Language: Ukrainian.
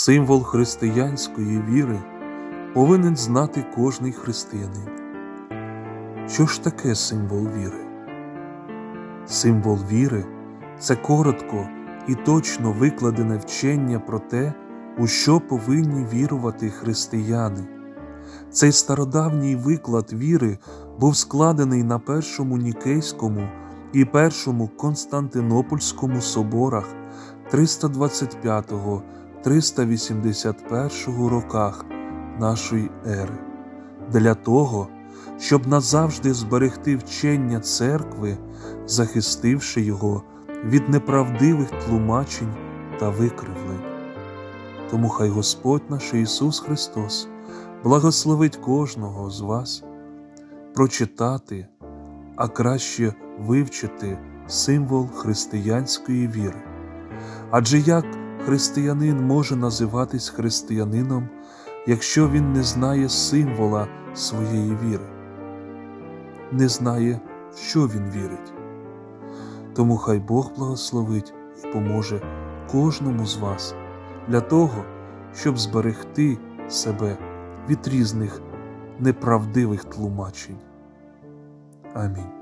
Символ християнської віри повинен знати кожний християнин. Що ж таке символ віри? Символ віри це коротко і точно викладене вчення про те, у що повинні вірувати християни. Цей стародавній виклад віри був складений на першому Нікейському і першому Константинопольському соборах 325-381 роках нашої ери, для того, щоб назавжди зберегти вчення церкви, захистивши його від неправдивих тлумачень та викривлень. Тому хай Господь наш Ісус Христос благословить кожного з вас прочитати, а краще вивчити символ християнської віри. Адже як християнин може називатись християнином, якщо він не знає символа своєї віри, не знає, в що він вірить. Тому хай Бог благословить і поможе кожному з вас для того, щоб зберегти себе від різних неправдивих тлумачень. Амінь.